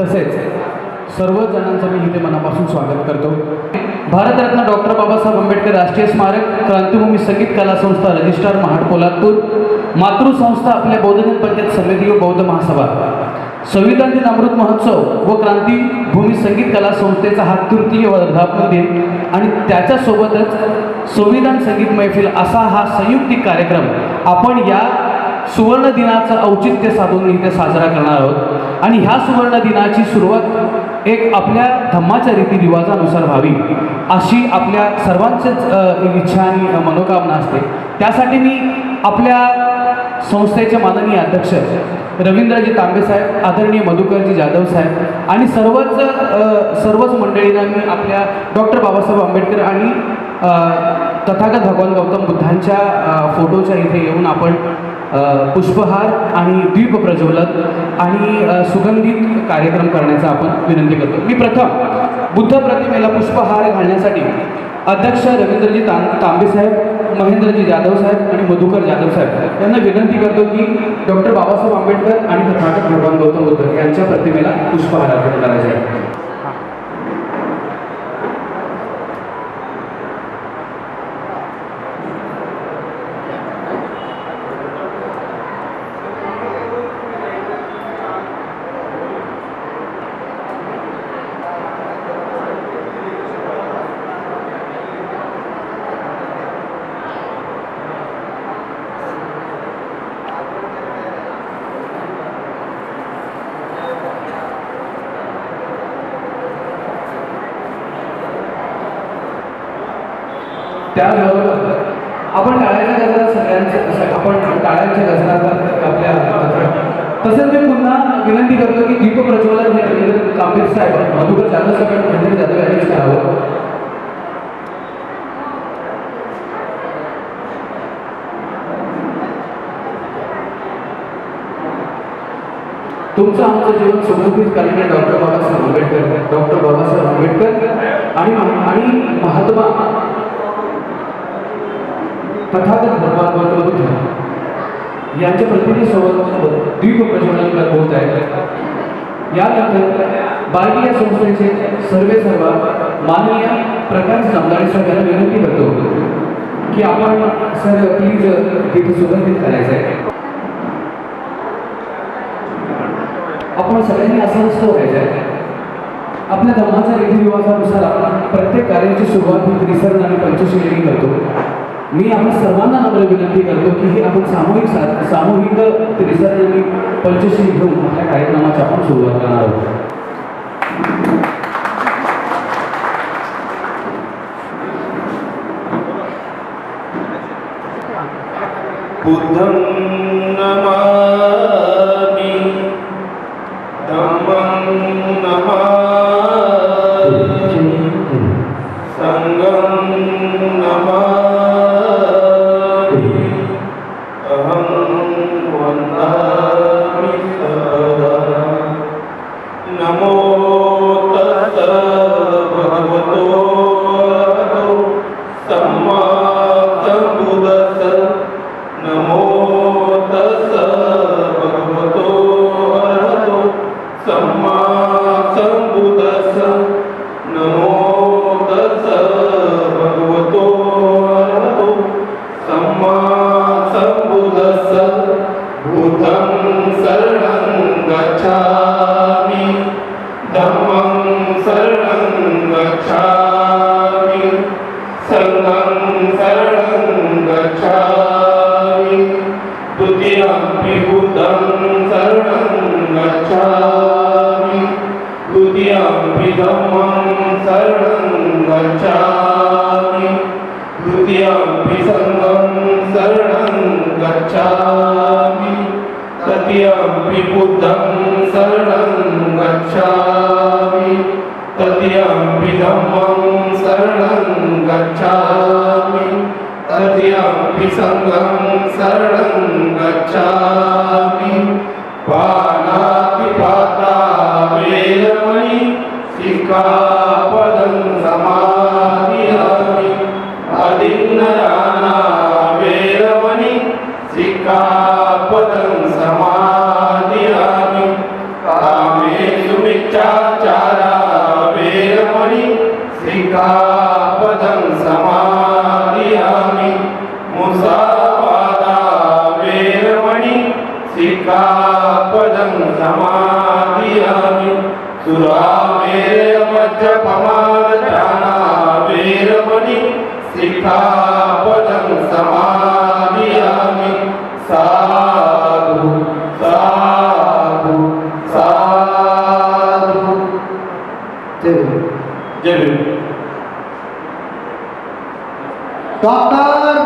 तसेच सर्व जणांचं मी इथे मनापासून स्वागत करतो. भारतरत्न डॉक्टर बाबासाहेब आंबेडकर राष्ट्रीय स्मारक क्रांतिभूमी संगीत कला संस्था रजिस्ट्रार महाड कोल्हापूर मातृसंस्था आपल्या बौद्धजन पंचायत समिती व बौद्ध महासभा. संविधान दिन अमृत महोत्सव व क्रांतीभूमी संगीत कला संस्थेचा हा तृतीय वर्धापन दिन आणि त्याच्यासोबतच संविधान संगीत मैफिल असा हा संयुक्तिक कार्यक्रम आपण या सुवर्ण दिनाचं औचित्य साधून इथे साजरा करणार आहोत. आणि ह्या सुवर्ण दिनाची सुरुवात एक आपल्या धम्माच्या रीतिरिवाजानुसार व्हावी अशी आपल्या सर्वांचीच इच्छा आणि मनोकामना असते. त्यासाठी मी आपल्या संस्थेचे माननीय अध्यक्ष रवींद्रजी तांबेसाहेब आदरणीय मधुकरजी जाधव साहेब आणि सर्वच सर्वच मंडळींना मी आपल्या डॉक्टर बाबासाहेब आंबेडकर आणि तथागत भगवान गौतम बुद्धांच्या फोटोच्या इथे येऊन आपण पुष्पहार आणि द्वीप प्रज्वलन आणि सुगंधित कार्यक्रम करण्याचा आपण विनंती करतो. मी प्रथम बुद्ध प्रतिमेला पुष्पहार घालण्यासाठी अध्यक्ष रवींद्रजी तां तांबेसाहेब महेंद्रजी जाधव साहेब आणि मधुकर जाधव साहेब यांना विनंती करतो की डॉक्टर बाबासाहेब आंबेडकर आणि तथागत भगवान गौतम बुद्ध यांच्या प्रतिमेला पुष्पहार अर्पण करायचा आहे. त्याचबरोबर आपण टाळ्याच्या गजरात सगळ्यांचं आपण टाळ्यांच्या गजरात आपल्या तसेच मी पुन्हा विनंती करतो की दीप प्रज्वलन हे रवींद्र कांबीर साहेब मधुकर जाधव साहेब मंदिर जाधव यांनीच करावं. तुमचं आमचं जीवन सुगंधित करणारे डॉक्टर बाबासाहेब आंबेडकर डॉक्टर बाबासाहेब आंबेडकर आणि आणि महात्मा तथागत भगवान गौतम बुद्ध यांच्या प्रतिनिधीसोबत द्वीप प्रज्वलन होत? आहे यानंतर बार्टी या संस्थेचे सर्वे सर्व माननीय प्रकाश जमदाडे सर यांना विनंती करतो की आपण सर प्लीज तिथे सुगंधित करायचं आहे. आपण सगळ्यांनी असं नसतं व्हायचं आहे. आपल्या धर्माच्या रीतिरिवाजानुसार आपण प्रत्येक कार्याची सुरुवात ही त्रिसरण आणि पंचशिलेनी करतो. मी आपण सर्वांना नम्र विनंती करतो की हे आपण सामूहिक सामूहिक त्रिसरण आणि पंचशील घेऊन आपल्या कार्यक्रमाची आपण सुरुवात करणार आहोत. बुद्धं नमामि धम्मं नमामि सङ्गं नमामि। تو सङ्गं शरणं गच्छामि। द्वितीयमपि बुद्धं शरणं गच्छामि। द्वितीयमपि धम्मं शरणं गच्छामि। द्वितीयमपि सङ्गं शरणं गच्छामि। तृतीयमपि बुद्धं शरणं गच्छामि। तृतीयमपि धम्मं शरणं गच्छामि तृतीयमपि सङ्गं शरणं गच्छामि पानातिपाता वेदमणि सिक्खापदं समाधियामि अदिन्नदाना वेदमणि सिक्खापदं समाधियामि कामेषु मिच्छाचारा वेरमणि सिक्खापदं समादियामि मुसावादा वेरमणि। सिक्खापदं समादियामि सुरामेरमज्जपमाददाना वेरमणि। सिक्खापदं समादियामि साधु साधु साधु। जय जय ডক্টর